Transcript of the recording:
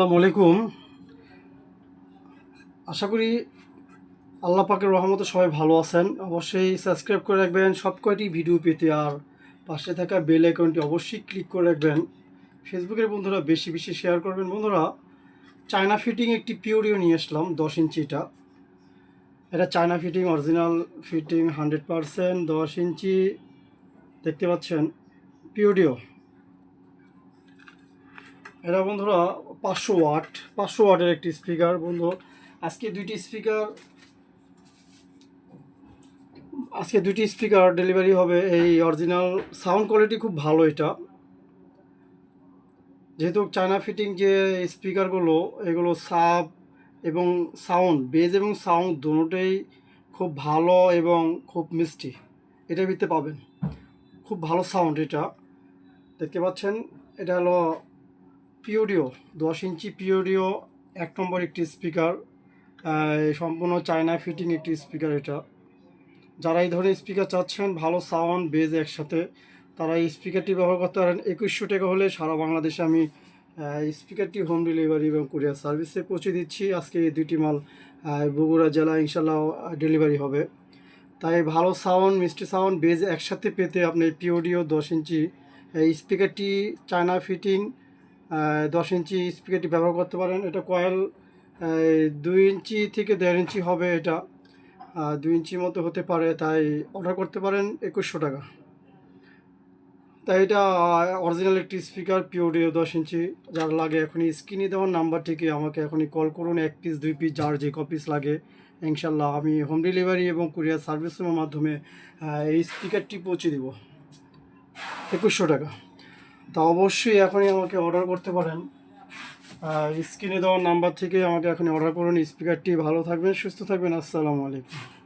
আসসালামু আলাইকুম। আশা করি আল্লাহ পাকের রহমতে সবাই ভালো আছেন। অবশ্যই সাবস্ক্রাইব করে রাখবেন, সব কয়টি ভিডিও পেতে আর পাশে থাকা বেল আইকনটি অবশ্যই ক্লিক করে রাখবেন। ফেসবুকের বন্ধুরা বেশি বেশি শেয়ার করবেন। বন্ধুরা, চায়না ফিটিং একটি পিওরিও নিয়ে আসলাম, দশ ইঞ্চিটা এটা China fitting, original fitting, hundred percent দশ ইঞ্চি। দেখতে পাচ্ছেন, পিওরিও। এটা বন্ধুরা পাঁচশো ওয়াট, পাঁচশো ওয়াটের একটি স্পিকার বন্ধু। আজকে দুইটি স্পিকার আজকে দুইটি স্পিকার ডেলিভারি হবে। এই অরিজিনাল সাউন্ড কোয়ালিটি খুব ভালো এটা। যেহেতু চায়না ফিটিং যে স্পিকারগুলো এগুলো সাব এবং সাউন্ড বেজ এবং সাউন্ড দুটোই খুব ভালো এবং খুব মিষ্টি। এটার ভিতরে পাবেন। খুব ভালো সাউন্ড এটা। দেখতে পাচ্ছেন? এটা হলো পিওডিও দশ ইঞ্চি পিওডিও এক নম্বর একটি স্পিকার সম্পূর্ণ চায়না ফিটিং একটি স্পিকার এটা। যারা এই ধরনের স্পিকার চাচ্ছেন, ভালো সাউন্ড বেজ একসাথে, তারা এই স্পিকারটি ব্যবহার করতে পারেন। একুশশো টাকা হলে সারা বাংলাদেশে আমি স্পিকারটি হোম ডেলিভারি এবং কুরিয়ার সার্ভিসে পৌঁছে দিচ্ছি। আজকে এই দুটি মাল বগুড়া জেলা ইনশাল্লাহ ডেলিভারি হবে। তাই ভালো সাউন্ড মিষ্টি সাউন্ড বেজ একসাথে পেতে আপনি পিওডিও দশ ইঞ্চি স্পিকারটি চায়না ফিটিং দশ ইঞ্চি স্পিকারটি ব্যবহার করতে পারেন। এটা কয়েল দুই ইঞ্চি থেকে দেড় ইঞ্চি হবে এটা। দুই ইঞ্চি মতো হতে পারে, তাই অর্ডার করতে পারেন একুশশো টাকা। তাই এটা অরিজিনাল একটি স্পিকার পিওডিও দশ ইঞ্চি। যার লাগে এখনই স্ক্রিনে দেওয়ার নাম্বার থেকে আমাকে এখনই কল করুন। এক পিস দুই পিস যার যে কপিস লাগে, ইনশাল্লাহ আমি হোম ডেলিভারি এবং কুরিয়ার সার্ভিসের মাধ্যমে এই স্পিকারটি পৌঁছে দিব। একুশশো টাকা। তা অবশ্যই এখনই আমাকে অর্ডার করতে পারেন। স্ক্রিনে দেওয়ার নাম্বার থেকে আমাকে এখনই অর্ডার করুন। স্পিকারটি ভালো থাকবেন, সুস্থ থাকবেন। আসসালামু আলাইকুম।